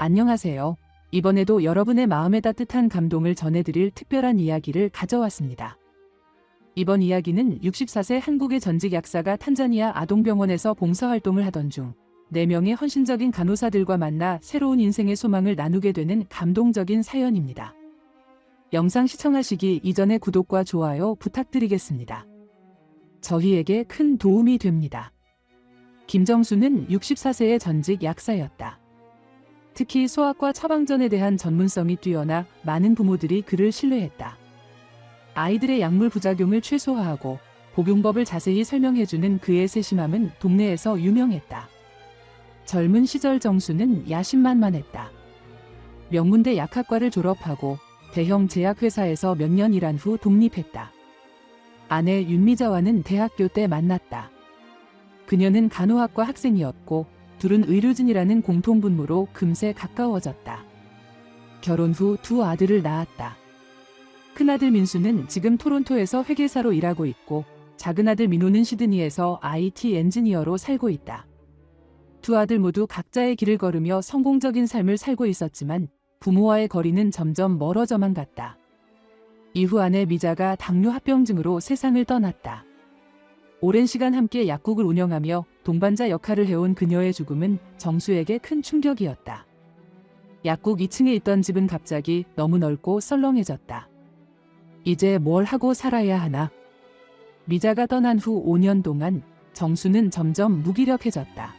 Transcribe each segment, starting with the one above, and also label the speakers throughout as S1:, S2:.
S1: 안녕하세요. 이번에도 여러분의 마음에 따뜻한 감동을 전해드릴 특별한 이야기를 가져왔습니다. 이번 이야기는 64세 한국의 전직 약사가 탄자니아 아동병원에서 봉사활동을 하던 중 4명의 헌신적인 간호사들과 만나 새로운 인생의 소망을 나누게 되는 감동적인 사연입니다. 영상 시청하시기 이전에 구독과 좋아요 부탁드리겠습니다. 저희에게 큰 도움이 됩니다. 김정수는 64세의 전직 약사였다. 특히 소아과 처방전에 대한 전문성이 뛰어나 많은 부모들이 그를 신뢰했다. 아이들의 약물 부작용을 최소화하고 복용법을 자세히 설명해주는 그의 세심함은 동네에서 유명했다. 젊은 시절 정수는 야심만만했다. 명문대 약학과를 졸업하고 대형 제약회사에서 몇 년 일한 후 독립했다. 아내 윤미자와는 대학교 때 만났다. 그녀는 간호학과 학생이었고 둘은 의료진이라는 공통분모로 금세 가까워졌다. 결혼 후 두 아들을 낳았다. 큰아들 민수는 지금 토론토에서 회계사로 일하고 있고 작은아들 민호는 시드니에서 IT 엔지니어로 살고 있다. 두 아들 모두 각자의 길을 걸으며 성공적인 삶을 살고 있었지만 부모와의 거리는 점점 멀어져만 갔다. 이후 아내 미자가 당뇨 합병증으로 세상을 떠났다. 오랜 시간 함께 약국을 운영하며 동반자 역할을 해온 그녀의 죽음은 정수에게 큰 충격이었다. 약국 2층에 있던 집은 갑자기 너무 넓고 썰렁해졌다. 이제 뭘 하고 살아야 하나? 미자가 떠난 후 5년 동안 정수는 점점 무기력해졌다.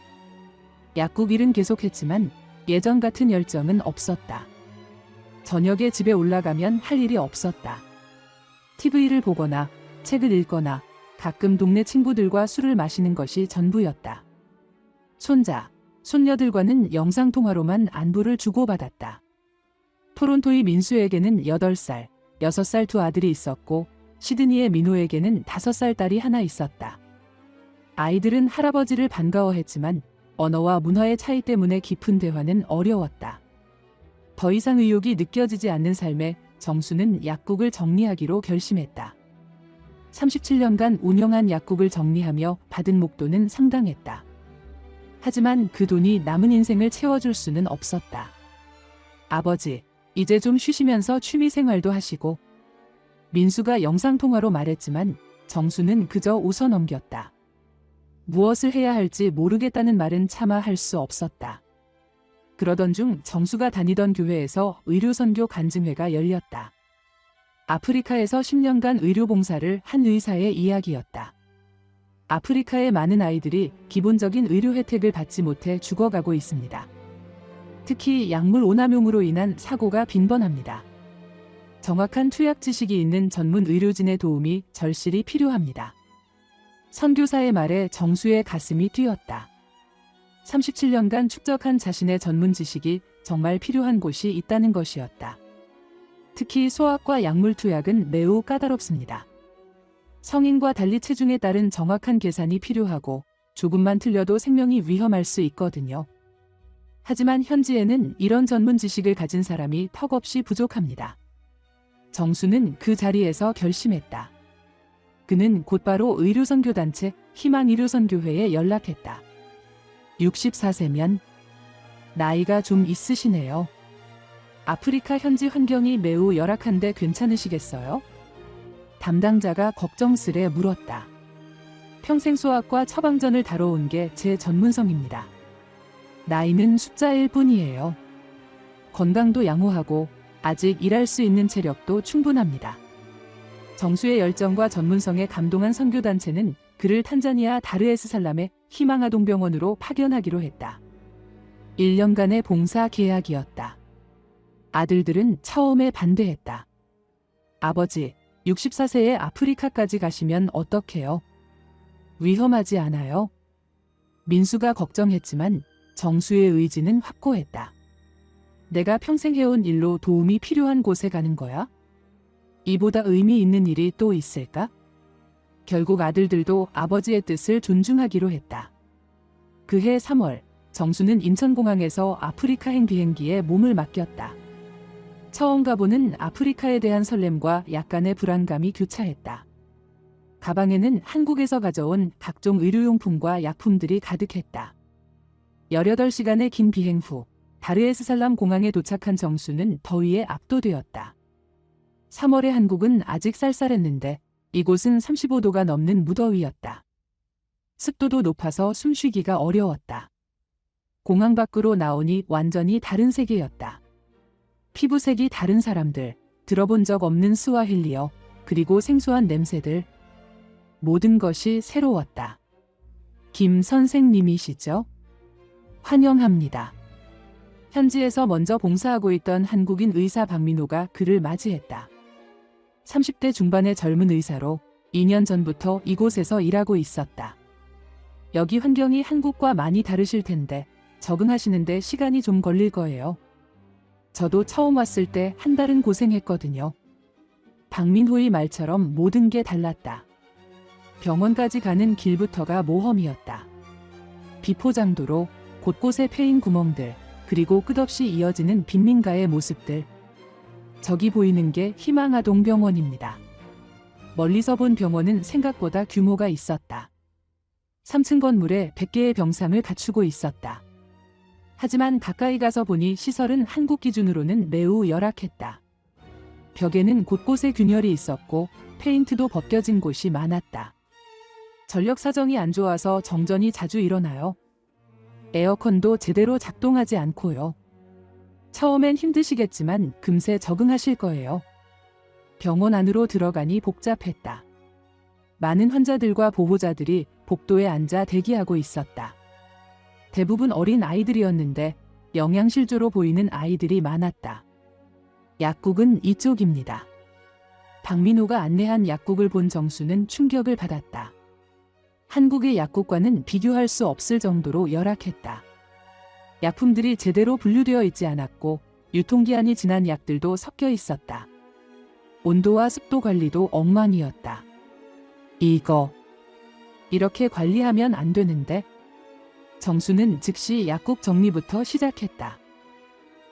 S1: 약국 일은 계속했지만 예전 같은 열정은 없었다. 저녁에 집에 올라가면 할 일이 없었다. TV를 보거나 책을 읽거나 가끔 동네 친구들과 술을 마시는 것이 전부였다. 손자, 손녀들과는 영상통화로만 안부를 주고받았다. 토론토의 민수에게는 8살, 6살 두 아들이 있었고 시드니의 민호에게는 5살 딸이 하나 있었다. 아이들은 할아버지를 반가워했지만 언어와 문화의 차이 때문에 깊은 대화는 어려웠다. 더 이상 의욕이 느껴지지 않는 삶에 정수는 약국을 정리하기로 결심했다. 37년간 운영한 약국을 정리하며 받은 목돈은 상당했다. 하지만 그 돈이 남은 인생을 채워줄 수는 없었다. 아버지, 이제 좀 쉬시면서 취미 생활도 하시고. 민수가 영상통화로 말했지만 정수는 그저 웃어 넘겼다. 무엇을 해야 할지 모르겠다는 말은 차마 할 수 없었다. 그러던 중 정수가 다니던 교회에서 의료선교 간증회가 열렸다. 아프리카에서 10년간 의료 봉사를 한 의사의 이야기였다. 아프리카의 많은 아이들이 기본적인 의료 혜택을 받지 못해 죽어가고 있습니다. 특히 약물 오남용으로 인한 사고가 빈번합니다. 정확한 투약 지식이 있는 전문 의료진의 도움이 절실히 필요합니다. 선교사의 말에 정수의 가슴이 뛰었다. 37년간 축적한 자신의 전문 지식이 정말 필요한 곳이 있다는 것이었다. 특히 소아과 약물 투약은 매우 까다롭습니다. 성인과 달리 체중에 따른 정확한 계산이 필요하고 조금만 틀려도 생명이 위험할 수 있거든요. 하지만 현지에는 이런 전문 지식을 가진 사람이 턱없이 부족합니다. 정수는 그 자리에서 결심했다. 그는 곧바로 의료선교단체 희망의료선교회에 연락했다. 64세면 나이가 좀 있으시네요. 아프리카 현지 환경이 매우 열악한데 괜찮으시겠어요? 담당자가 걱정스레 물었다. 평생 소아과 처방전을 다뤄온 게 제 전문성입니다. 나이는 숫자일 뿐이에요. 건강도 양호하고 아직 일할 수 있는 체력도 충분합니다. 정수의 열정과 전문성에 감동한 선교단체는 그를 탄자니아 다르에스 살람의 희망아동병원으로 파견하기로 했다. 1년간의 봉사 계약이었다. 아들들은 처음에 반대했다. 아버지, 64세에 아프리카까지 가시면 어떡해요? 위험하지 않아요? 민수가 걱정했지만 정수의 의지는 확고했다. 내가 평생 해온 일로 도움이 필요한 곳에 가는 거야? 이보다 의미 있는 일이 또 있을까? 결국 아들들도 아버지의 뜻을 존중하기로 했다. 그해 3월, 정수는 인천공항에서 아프리카행 비행기에 몸을 맡겼다. 처음 가보는 아프리카에 대한 설렘과 약간의 불안감이 교차했다. 가방에는 한국에서 가져온 각종 의료용품과 약품들이 가득했다. 18시간의 긴 비행 후 다르에스살람 공항에 도착한 정수는 더위에 압도되었다. 3월의 한국은 아직 쌀쌀했는데 이곳은 35도가 넘는 무더위였다. 습도도 높아서 숨쉬기가 어려웠다. 공항 밖으로 나오니 완전히 다른 세계였다. 피부색이 다른 사람들, 들어본 적 없는 스와힐리어, 그리고 생소한 냄새들. 모든 것이 새로웠다. 김 선생님이시죠? 환영합니다. 현지에서 먼저 봉사하고 있던 한국인 의사 박민호가 그를 맞이했다. 30대 중반의 젊은 의사로 2년 전부터 이곳에서 일하고 있었다. 여기 환경이 한국과 많이 다르실 텐데 적응하시는데 시간이 좀 걸릴 거예요. 저도 처음 왔을 때 한 달은 고생했거든요. 박민호의 말처럼 모든 게 달랐다. 병원까지 가는 길부터가 모험이었다. 비포장도로 곳곳에 패인 구멍들, 그리고 끝없이 이어지는 빈민가의 모습들. 저기 보이는 게 희망아동 병원입니다. 멀리서 본 병원은 생각보다 규모가 있었다. 3층 건물에 100개의 병상을 갖추고 있었다. 하지만 가까이 가서 보니 시설은 한국 기준으로는 매우 열악했다. 벽에는 곳곳에 균열이 있었고 페인트도 벗겨진 곳이 많았다. 전력 사정이 안 좋아서 정전이 자주 일어나요. 에어컨도 제대로 작동하지 않고요. 처음엔 힘드시겠지만 금세 적응하실 거예요. 병원 안으로 들어가니 복잡했다. 많은 환자들과 보호자들이 복도에 앉아 대기하고 있었다. 대부분 어린 아이들이었는데 영양실조로 보이는 아이들이 많았다. 약국은 이쪽입니다. 박민호가 안내한 약국을 본 정수는 충격을 받았다. 한국의 약국과는 비교할 수 없을 정도로 열악했다. 약품들이 제대로 분류되어 있지 않았고 유통기한이 지난 약들도 섞여 있었다. 온도와 습도 관리도 엉망이었다. 이거 이렇게 관리하면 안 되는데 정수는 즉시 약국 정리부터 시작했다.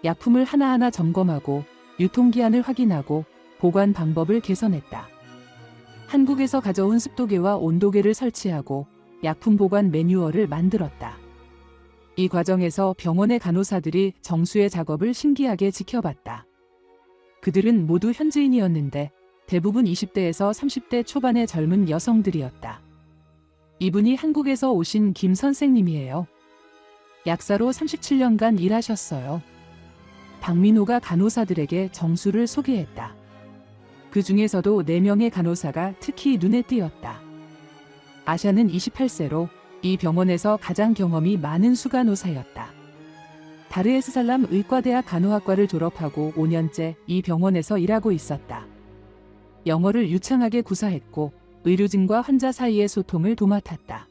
S1: 약품을 하나하나 점검하고 유통기한을 확인하고 보관 방법을 개선했다. 한국에서 가져온 습도계와 온도계를 설치하고 약품 보관 매뉴얼을 만들었다. 이 과정에서 병원의 간호사들이 정수의 작업을 신기하게 지켜봤다. 그들은 모두 현지인이었는데 대부분 20대에서 30대 초반의 젊은 여성들이었다. 이분이 한국에서 오신 김 선생님이에요. 약사로 37년간 일하셨어요. 박민호가 간호사들에게 정수를 소개했다. 그 중에서도 4명의 간호사가 특히 눈에 띄었다. 아샤는 28세로 이 병원에서 가장 경험이 많은 수간호사였다. 다르에스 살람 의과대학 간호학과를 졸업하고 5년째 이 병원에서 일하고 있었다. 영어를 유창하게 구사했고 의료진과 환자 사이의 소통을 도맡았다.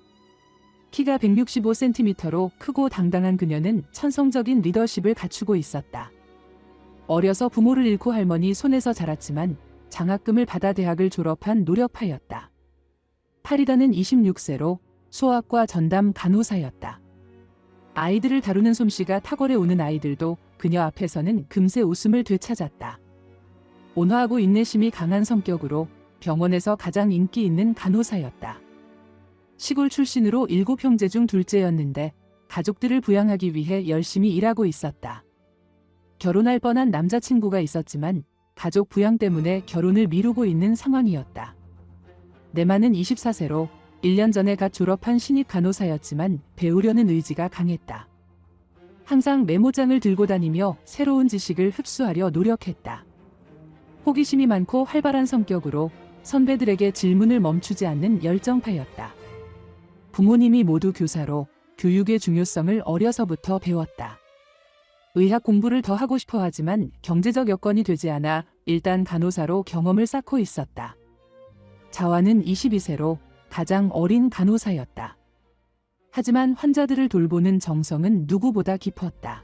S1: 키가 165cm로 크고 당당한 그녀는 천성적인 리더십을 갖추고 있었다. 어려서 부모를 잃고 할머니 손에서 자랐지만 장학금을 받아 대학을 졸업한 노력파였다. 파리다는 26세로 소아과 전담 간호사였다. 아이들을 다루는 솜씨가 탁월해 오는 아이들도 그녀 앞에서는 금세 웃음을 되찾았다. 온화하고 인내심이 강한 성격으로 병원에서 가장 인기 있는 간호사였다. 시골 출신으로 일곱 형제 중 둘째였는데 가족들을 부양하기 위해 열심히 일하고 있었다. 결혼할 뻔한 남자친구가 있었지만 가족 부양 때문에 결혼을 미루고 있는 상황이었다. 내만은 24세로 1년 전에 갓 졸업한 신입 간호사였지만 배우려는 의지가 강했다. 항상 메모장을 들고 다니며 새로운 지식을 흡수하려 노력했다. 호기심이 많고 활발한 성격으로 선배들에게 질문을 멈추지 않는 열정파였다. 부모님이 모두 교사로 교육의 중요성을 어려서부터 배웠다. 의학 공부를 더 하고 싶어 하지만 경제적 여건이 되지 않아 일단 간호사로 경험을 쌓고 있었다. 자화는 22세로 가장 어린 간호사였다. 하지만 환자들을 돌보는 정성은 누구보다 깊었다.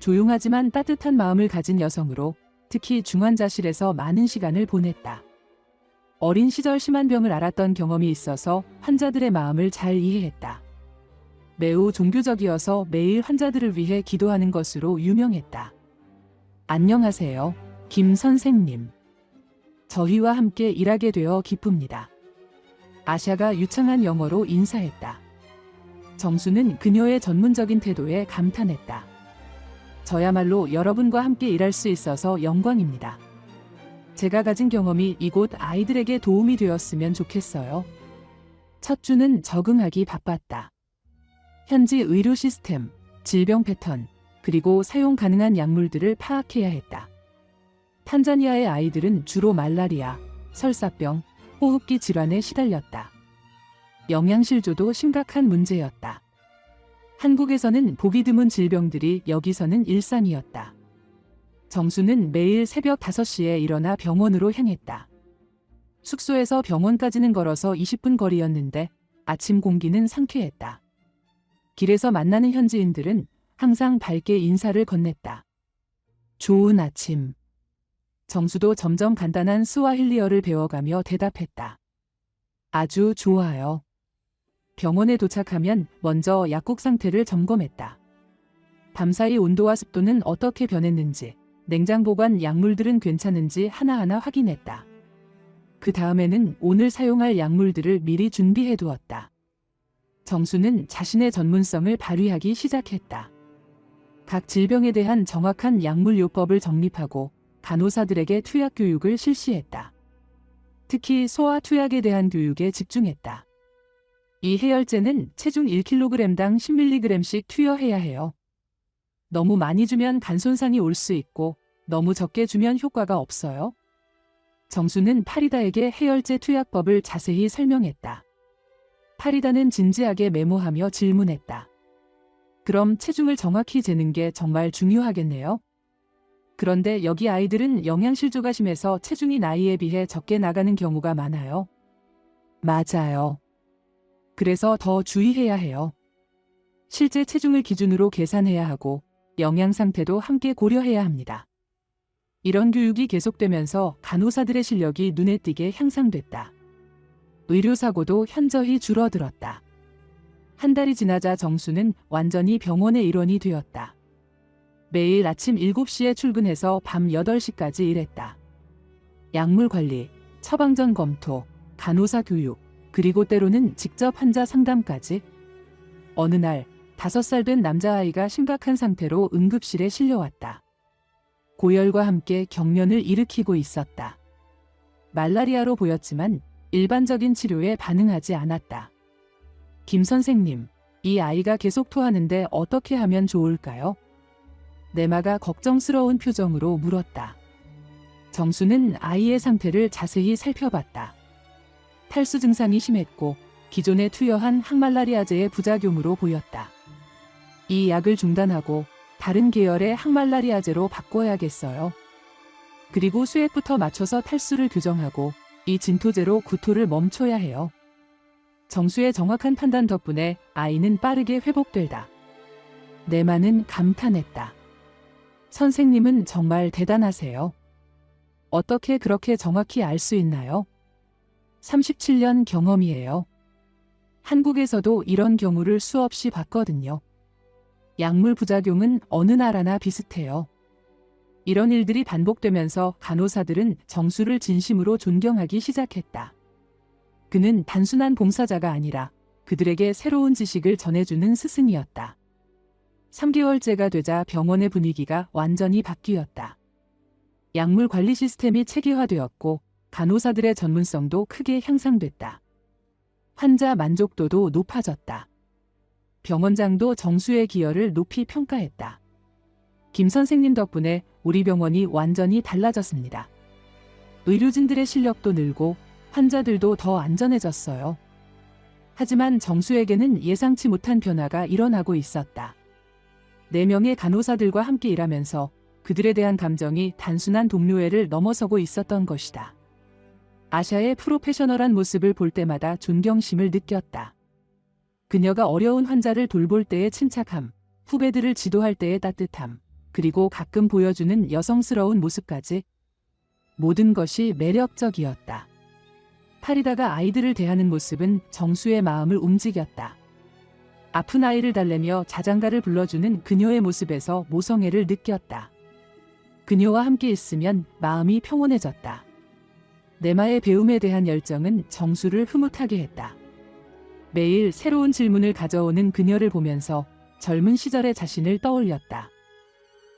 S1: 조용하지만 따뜻한 마음을 가진 여성으로 특히 중환자실에서 많은 시간을 보냈다. 어린 시절 심한 병을 앓았던 경험이 있어서 환자들의 마음을 잘 이해했다. 매우 종교적이어서 매일 환자들을 위해 기도하는 것으로 유명했다. 안녕하세요, 김 선생님. 저희와 함께 일하게 되어 기쁩니다. 아샤가 유창한 영어로 인사했다. 정수는 그녀의 전문적인 태도에 감탄했다. 저야말로 여러분과 함께 일할 수 있어서 영광입니다. 제가 가진 경험이 이곳 아이들에게 도움이 되었으면 좋겠어요. 첫 주는 적응하기 바빴다. 현지 의료 시스템, 질병 패턴, 그리고 사용 가능한 약물들을 파악해야 했다. 탄자니아의 아이들은 주로 말라리아, 설사병, 호흡기 질환에 시달렸다. 영양실조도 심각한 문제였다. 한국에서는 보기 드문 질병들이 여기서는 일상이었다. 정수는 매일 새벽 5시에 일어나 병원으로 향했다. 숙소에서 병원까지는 걸어서 20분 거리였는데 아침 공기는 상쾌했다. 길에서 만나는 현지인들은 항상 밝게 인사를 건넸다. 좋은 아침. 정수도 점점 간단한 스와힐리어를 배워가며 대답했다. 아주 좋아요. 병원에 도착하면 먼저 약국 상태를 점검했다. 밤사이 온도와 습도는 어떻게 변했는지, 냉장 보관 약물들은 괜찮은지 하나하나 확인했다. 그 다음에는 오늘 사용할 약물들을 미리 준비해 두었다. 정수는 자신의 전문성을 발휘하기 시작했다. 각 질병에 대한 정확한 약물 요법을 정립하고 간호사들에게 투약 교육을 실시했다. 특히 소아 투약에 대한 교육에 집중했다. 이 해열제는 체중 1kg당 10mg씩 투여해야 해요. 너무 많이 주면 간 손상이 올 수 있고 너무 적게 주면 효과가 없어요. 정수는 파리다에게 해열제 투약법을 자세히 설명했다. 파리다는 진지하게 메모하며 질문했다. 그럼 체중을 정확히 재는 게 정말 중요하겠네요. 그런데 여기 아이들은 영양실조가 심해서 체중이 나이에 비해 적게 나가는 경우가 많아요. 맞아요. 그래서 더 주의해야 해요. 실제 체중을 기준으로 계산해야 하고 영양 상태도 함께 고려해야 합니다. 이런 교육이 계속되면서 간호사들의 실력이 눈에 띄게 향상됐다. 의료사고도 현저히 줄어들었다. 한 달이 지나자 정수는 완전히 병원의 일원이 되었다. 매일 아침 7시에 출근해서 밤 8시까지 일했다. 약물 관리, 처방전 검토, 간호사 교육, 그리고 때로는 직접 환자 상담까지. 어느 날, 5살 된 남자아이가 심각한 상태로 응급실에 실려왔다. 고열과 함께 경련을 일으키고 있었다. 말라리아로 보였지만 일반적인 치료에 반응하지 않았다. 김 선생님, 이 아이가 계속 토하는데 어떻게 하면 좋을까요? 내마가 걱정스러운 표정으로 물었다. 정수는 아이의 상태를 자세히 살펴봤다. 탈수 증상이 심했고 기존에 투여한 항말라리아제의 부작용으로 보였다. 이 약을 중단하고 다른 계열의 항말라리아제로 바꿔야겠어요. 그리고 수액부터 맞춰서 탈수를 교정하고 이 진토제로 구토를 멈춰야 해요. 정수의 정확한 판단 덕분에 아이는 빠르게 회복되다. 내마는 감탄했다. 선생님은 정말 대단하세요. 어떻게 그렇게 정확히 알 수 있나요? 37년 경험이에요. 한국에서도 이런 경우를 수없이 봤거든요. 약물 부작용은 어느 나라나 비슷해요. 이런 일들이 반복되면서 간호사들은 정수를 진심으로 존경하기 시작했다. 그는 단순한 봉사자가 아니라 그들에게 새로운 지식을 전해주는 스승이었다. 3개월째가 되자 병원의 분위기가 완전히 바뀌었다. 약물 관리 시스템이 체계화되었고 간호사들의 전문성도 크게 향상됐다. 환자 만족도도 높아졌다. 병원장도 정수의 기여를 높이 평가했다. 김 선생님 덕분에 우리 병원이 완전히 달라졌습니다. 의료진들의 실력도 늘고 환자들도 더 안전해졌어요. 하지만 정수에게는 예상치 못한 변화가 일어나고 있었다. 네 명의 간호사들과 함께 일하면서 그들에 대한 감정이 단순한 동료애를 넘어서고 있었던 것이다. 아샤의 프로페셔널한 모습을 볼 때마다 존경심을 느꼈다. 그녀가 어려운 환자를 돌볼 때의 침착함, 후배들을 지도할 때의 따뜻함, 그리고 가끔 보여주는 여성스러운 모습까지 모든 것이 매력적이었다. 파리다가 아이들을 대하는 모습은 정수의 마음을 움직였다. 아픈 아이를 달래며 자장가를 불러주는 그녀의 모습에서 모성애를 느꼈다. 그녀와 함께 있으면 마음이 평온해졌다. 내마의 배움에 대한 열정은 정수를 흐뭇하게 했다. 매일 새로운 질문을 가져오는 그녀를 보면서 젊은 시절의 자신을 떠올렸다.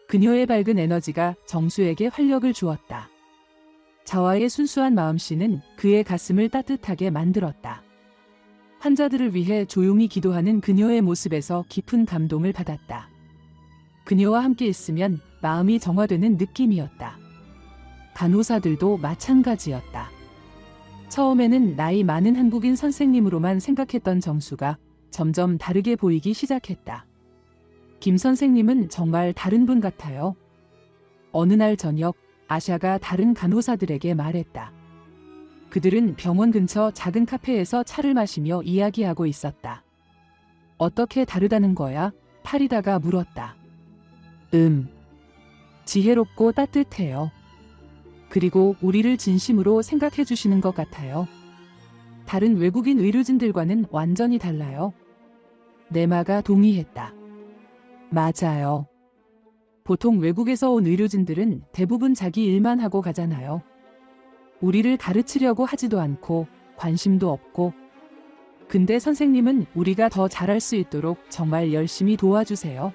S1: 그녀의 밝은 에너지가 정수에게 활력을 주었다. 자와의 순수한 마음씨는 그의 가슴을 따뜻하게 만들었다. 환자들을 위해 조용히 기도하는 그녀의 모습에서 깊은 감동을 받았다. 그녀와 함께 있으면 마음이 정화되는 느낌이었다. 간호사들도 마찬가지였다. 처음에는 나이 많은 한국인 선생님으로만 생각했던 정수가 점점 다르게 보이기 시작했다. 김 선생님은 정말 다른 분 같아요. 어느 날 저녁 아샤가 다른 간호사들에게 말했다. 그들은 병원 근처 작은 카페에서 차를 마시며 이야기하고 있었다. 어떻게 다르다는 거야? 파리다가 물었다. 음. 지혜롭고 따뜻해요. 그리고 우리를 진심으로 생각해 주시는 것 같아요. 다른 외국인 의료진들과는 완전히 달라요. 네마가 동의했다. 맞아요. 보통 외국에서 온 의료진들은 대부분 자기 일만 하고 가잖아요. 우리를 가르치려고 하지도 않고 관심도 없고. 근데 선생님은 우리가 더 잘할 수 있도록 정말 열심히 도와주세요.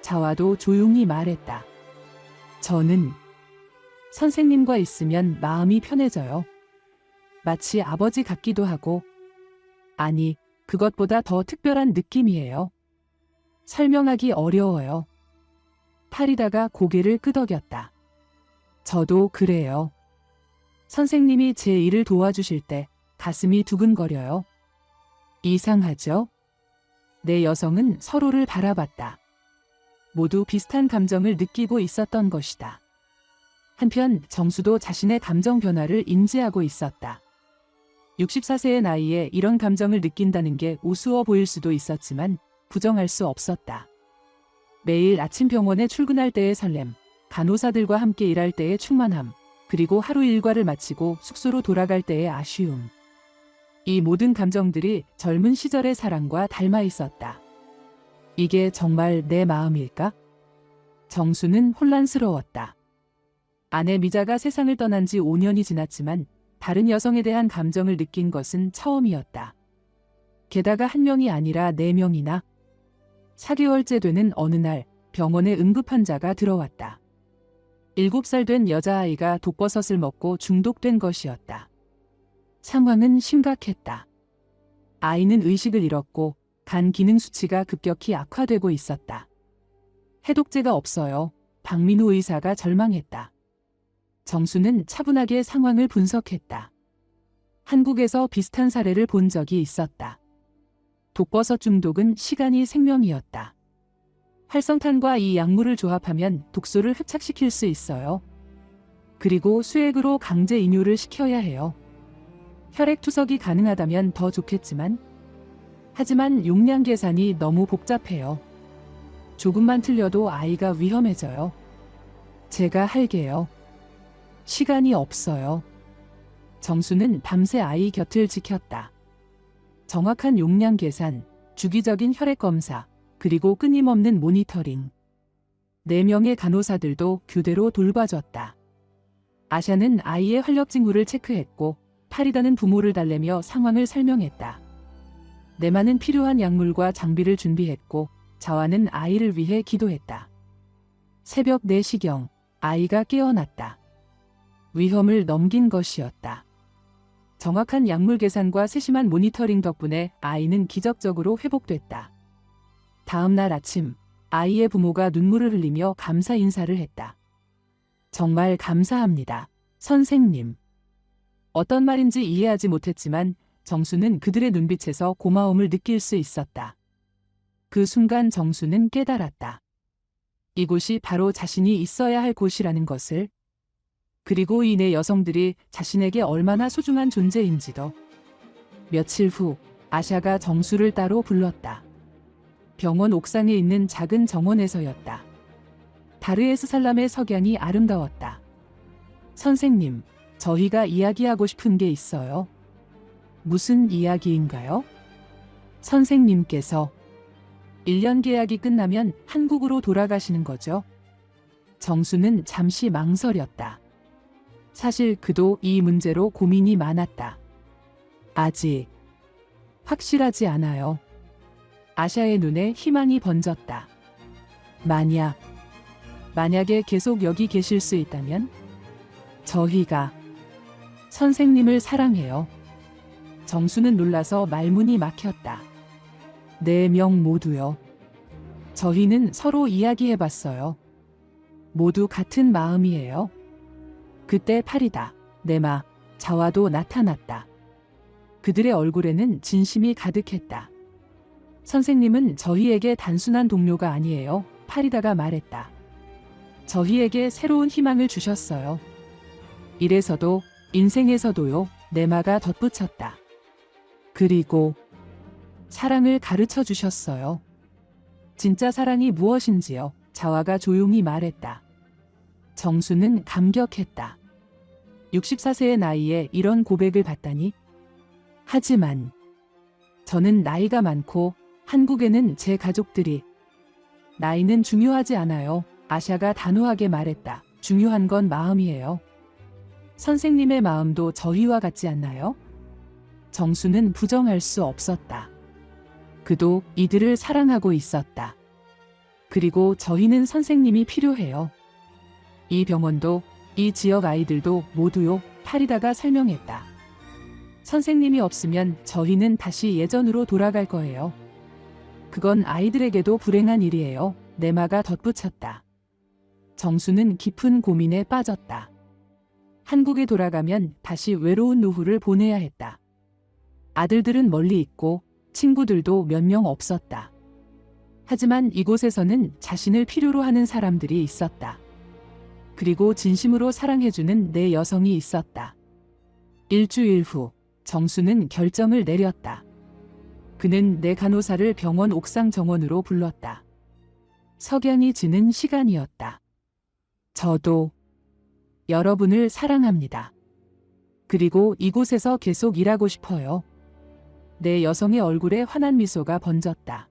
S1: 자와도 조용히 말했다. 저는 선생님과 있으면 마음이 편해져요. 마치 아버지 같기도 하고, 아니, 그것보다 더 특별한 느낌이에요. 설명하기 어려워요. 파리다가 고개를 끄덕였다. 저도 그래요. 선생님이 제 일을 도와주실 때 가슴이 두근거려요. 이상하죠? 내 여성은 서로를 바라봤다. 모두 비슷한 감정을 느끼고 있었던 것이다. 한편 정수도 자신의 감정 변화를 인지하고 있었다. 64세의 나이에 이런 감정을 느낀다는 게 우스워 보일 수도 있었지만 부정할 수 없었다. 매일 아침 병원에 출근할 때의 설렘, 간호사들과 함께 일할 때의 충만함, 그리고 하루 일과를 마치고 숙소로 돌아갈 때의 아쉬움. 이 모든 감정들이 젊은 시절의 사랑과 닮아 있었다. 이게 정말 내 마음일까? 정수는 혼란스러웠다. 아내 미자가 세상을 떠난 지 5년이 지났지만 다른 여성에 대한 감정을 느낀 것은 처음이었다. 게다가 한 명이 아니라 네 명이나 4개월째 되는 어느 날 병원에 응급 환자가 들어왔다. 7살 된 여자아이가 독버섯을 먹고 중독된 것이었다. 상황은 심각했다. 아이는 의식을 잃었고 간 기능 수치가 급격히 악화되고 있었다. 해독제가 없어요. 박민호 의사가 절망했다. 정수는 차분하게 상황을 분석했다. 한국에서 비슷한 사례를 본 적이 있었다. 독버섯 중독은 시간이 생명이었다. 활성탄과 이 약물을 조합하면 독소를 흡착시킬 수 있어요. 그리고 수액으로 강제 이뇨를 시켜야 해요. 혈액 투석이 가능하다면 더 좋겠지만, 하지만 용량 계산이 너무 복잡해요. 조금만 틀려도 아이가 위험해져요. 제가 할게요. 시간이 없어요. 정수는 밤새 아이 곁을 지켰다. 정확한 용량 계산, 주기적인 혈액 검사, 그리고 끊임없는 모니터링. 네 명의 간호사들도 교대로 돌봐줬다. 아샤는 아이의 활력 징후를 체크했고 파리다는 부모를 달래며 상황을 설명했다. 네마는 필요한 약물과 장비를 준비했고 자와는 아이를 위해 기도했다. 새벽 4시경 아이가 깨어났다. 위험을 넘긴 것이었다. 정확한 약물 계산과 세심한 모니터링 덕분에 아이는 기적적으로 회복됐다. 다음 날 아침 아이의 부모가 눈물을 흘리며 감사 인사를 했다. 정말 감사합니다. 선생님. 어떤 말인지 이해하지 못했지만 정수는 그들의 눈빛에서 고마움을 느낄 수 있었다. 그 순간 정수는 깨달았다. 이곳이 바로 자신이 있어야 할 곳이라는 것을 그리고 이네 여성들이 자신에게 얼마나 소중한 존재인지도. 며칠 후 아샤가 정수를 따로 불렀다. 병원 옥상에 있는 작은 정원에서였다. 다르에스 살람의 석양이 아름다웠다. 선생님, 저희가 이야기하고 싶은 게 있어요. 무슨 이야기인가요? 선생님께서 1년 계약이 끝나면 한국으로 돌아가시는 거죠. 정수는 잠시 망설였다. 사실 그도 이 문제로 고민이 많았다. 아직 확실하지 않아요. 아샤의 눈에 희망이 번졌다. 만약 만약에 계속 여기 계실 수 있다면 저희가 선생님을 사랑해요. 정수는 놀라서 말문이 막혔다. 네 명 모두요. 저희는 서로 이야기해 봤어요. 모두 같은 마음이에요. 그때 파리다, 네마, 자와도 나타났다. 그들의 얼굴에는 진심이 가득했다. 선생님은 저희에게 단순한 동료가 아니에요. 파리다가 말했다. 저희에게 새로운 희망을 주셨어요. 일에서도 인생에서도요. 네마가 덧붙였다. 그리고 사랑을 가르쳐 주셨어요. 진짜 사랑이 무엇인지요? 자와가 조용히 말했다. 정수는 감격했다. 64세의 나이에 이런 고백을 받다니. 하지만 저는 나이가 많고 한국에는 제 가족들이 나이는 중요하지 않아요. 아샤가 단호하게 말했다. 중요한 건 마음이에요. 선생님의 마음도 저희와 같지 않나요? 정수는 부정할 수 없었다. 그도 이들을 사랑하고 있었다. 그리고 저희는 선생님이 필요해요. 이 병원도 이 지역 아이들도 모두요, 파리다가 설명했다. 선생님이 없으면 저희는 다시 예전으로 돌아갈 거예요. 그건 아이들에게도 불행한 일이에요. 네마가 덧붙였다. 정수는 깊은 고민에 빠졌다. 한국에 돌아가면 다시 외로운 노후를 보내야 했다. 아들들은 멀리 있고 친구들도 몇 명 없었다. 하지만 이곳에서는 자신을 필요로 하는 사람들이 있었다. 그리고 진심으로 사랑해주는 내 여성이 있었다. 일주일 후 정수는 결정을 내렸다. 그는 내 간호사를 병원 옥상 정원으로 불렀다. 석양이 지는 시간이었다. 저도 여러분을 사랑합니다. 그리고 이곳에서 계속 일하고 싶어요. 내 여성의 얼굴에 환한 미소가 번졌다.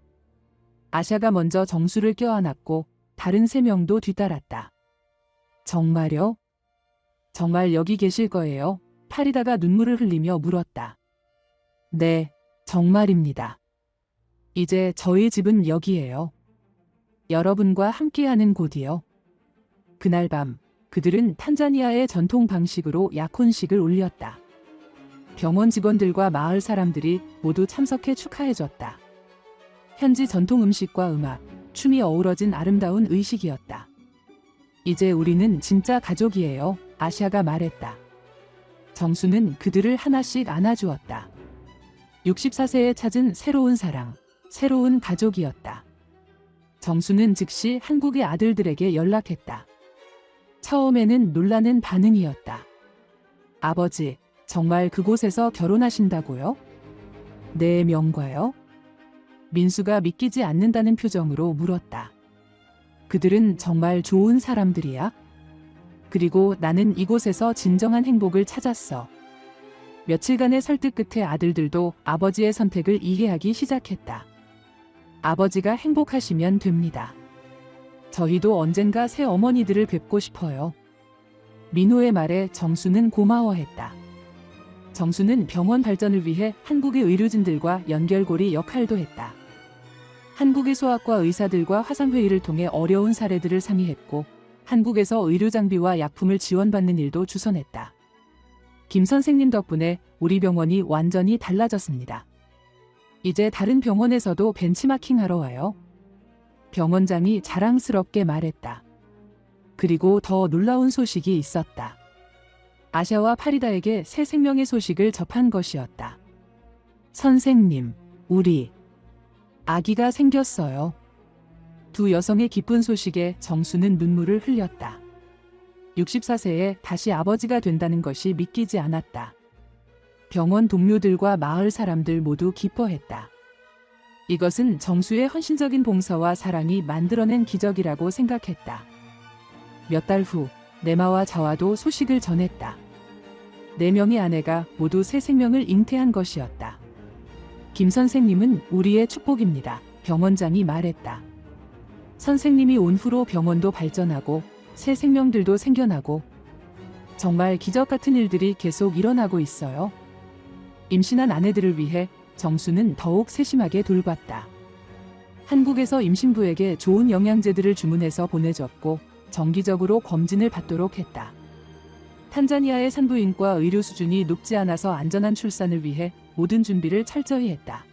S1: 아샤가 먼저 정수를 껴안았고 다른 세 명도 뒤따랐다. 정말요? 정말 여기 계실 거예요? 파리다가 눈물을 흘리며 물었다. 네, 정말입니다. 이제 저희 집은 여기예요. 여러분과 함께하는 곳이요. 그날 밤 그들은 탄자니아의 전통 방식으로 약혼식을 올렸다. 병원 직원들과 마을 사람들이 모두 참석해 축하해줬다. 현지 전통 음식과 음악, 춤이 어우러진 아름다운 의식이었다. 이제 우리는 진짜 가족이에요. 아시아가 말했다. 정수는 그들을 하나씩 안아주었다. 64세에 찾은 새로운 사랑, 새로운 가족이었다. 정수는 즉시 한국의 아들들에게 연락했다. 처음에는 놀라는 반응이었다. 아버지, 정말 그곳에서 결혼하신다고요? 네 명과요? 민수가 믿기지 않는다는 표정으로 물었다. 그들은 정말 좋은 사람들이야? 그리고 나는 이곳에서 진정한 행복을 찾았어. 며칠간의 설득 끝에 아들들도 아버지의 선택을 이해하기 시작했다. 아버지가 행복하시면 됩니다. 저희도 언젠가 새 어머니들을 뵙고 싶어요. 민호의 말에 정수는 고마워했다. 정수는 병원 발전을 위해 한국의 의료진들과 연결고리 역할도 했다. 한국의 소아과 의사들과 화상회의를 통해 어려운 사례들을 상의했고, 한국에서 의료 장비와 약품을 지원받는 일도 주선했다. 김 선생님 덕분에 우리 병원이 완전히 달라졌습니다. 이제 다른 병원에서도 벤치마킹 하러 와요. 병원장이 자랑스럽게 말했다. 그리고 더 놀라운 소식이 있었다. 아샤와 파리다에게 새 생명의 소식을 접한 것이었다. 선생님, 우리 아기가 생겼어요. 두 여성의 기쁜 소식에 정수는 눈물을 흘렸다. 64세에 다시 아버지가 된다는 것이 믿기지 않았다. 병원 동료들과 마을 사람들 모두 기뻐했다. 이것은 정수의 헌신적인 봉사와 사랑이 만들어낸 기적이라고 생각했다. 몇 달 후, 네마와 자와도 소식을 전했다. 네 명의 아내가 모두 새 생명을 잉태한 것이었다. 김 선생님은 우리의 축복입니다. 병원장이 말했다. 선생님이 온 후로 병원도 발전하고 새 생명들도 생겨나고 정말 기적 같은 일들이 계속 일어나고 있어요. 임신한 아내들을 위해 정수는 더욱 세심하게 돌봤다. 한국에서 임신부에게 좋은 영양제들을 주문해서 보내줬고 정기적으로 검진을 받도록 했다. 탄자니아의 산부인과 의료 수준이 높지 않아서 안전한 출산을 위해 모든 준비를 철저히 했다.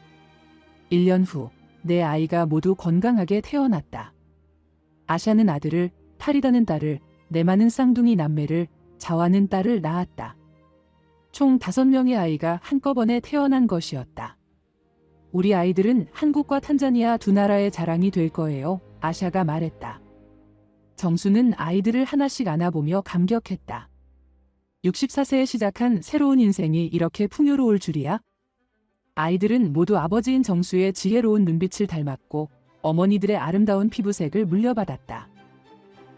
S1: 1년 후, 내 아이가 모두 건강하게 태어났다. 아샤는 아들을, 파리다는 딸을, 내 많은 쌍둥이 남매를, 자와는 딸을 낳았다. 총 다섯 명의 아이가 한꺼번에 태어난 것이었다. 우리 아이들은 한국과 탄자니아 두 나라의 자랑이 될 거예요. 아샤가 말했다. 정수는 아이들을 하나씩 안아보며 감격했다. 64세에 시작한 새로운 인생이 이렇게 풍요로울 줄이야? 아이들은 모두 아버지인 정수의 지혜로운 눈빛을 닮았고 어머니들의 아름다운 피부색을 물려받았다.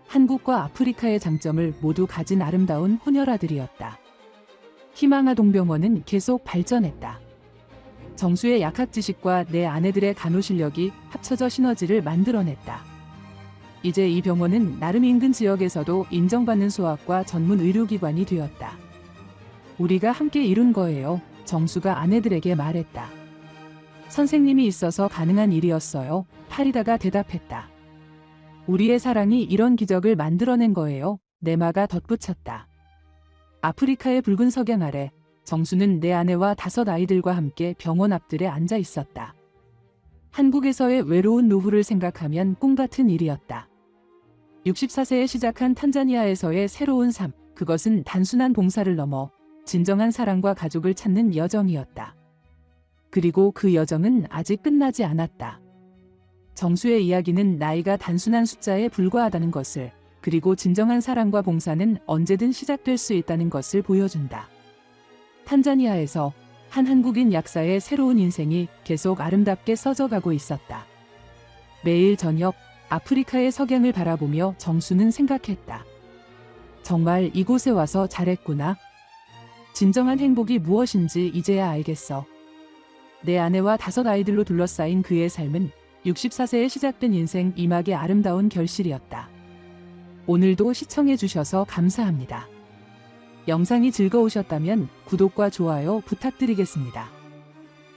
S1: 한국과 아프리카의 장점을 모두 가진 아름다운 혼혈아들이었다. 희망아 동병원은 계속 발전했다. 정수의 약학 지식과 내 아내들의 간호 실력이 합쳐져 시너지를 만들어냈다. 이제 이 병원은 나름 인근 지역에서도 인정받는 소아과 전문 의료기관이 되었다. 우리가 함께 이룬 거예요. 정수가 아내들에게 말했다. 선생님이 있어서 가능한 일이었어요. 파리다가 대답했다. 우리의 사랑이 이런 기적을 만들어낸 거예요. 네마가 덧붙였다. 아프리카의 붉은 석양 아래 정수는 내 아내와 다섯 아이들과 함께 병원 앞들에 앉아 있었다. 한국에서의 외로운 노후를 생각하면 꿈 같은 일이었다. 64세에 시작한 탄자니아에서의 새로운 삶, 그것은 단순한 봉사를 넘어 진정한 사랑과 가족을 찾는 여정이었다. 그리고 그 여정은 아직 끝나지 않았다. 정수의 이야기는 나이가 단순한 숫자에 불과하다는 것을, 그리고 진정한 사랑과 봉사는 언제든 시작될 수 있다는 것을 보여준다. 탄자니아에서 한 한국인 약사의 새로운 인생이 계속 아름답게 써져가고 있었다. 매일 저녁 아프리카의 석양을 바라보며 정수는 생각했다. 정말 이곳에 와서 잘했구나. 진정한 행복이 무엇인지 이제야 알겠어. 내 아내와 다섯 아이들로 둘러싸인 그의 삶은 64세에 시작된 인생 이막의 아름다운 결실이었다. 오늘도 시청해주셔서 감사합니다. 영상이 즐거우셨다면 구독과 좋아요 부탁드리겠습니다.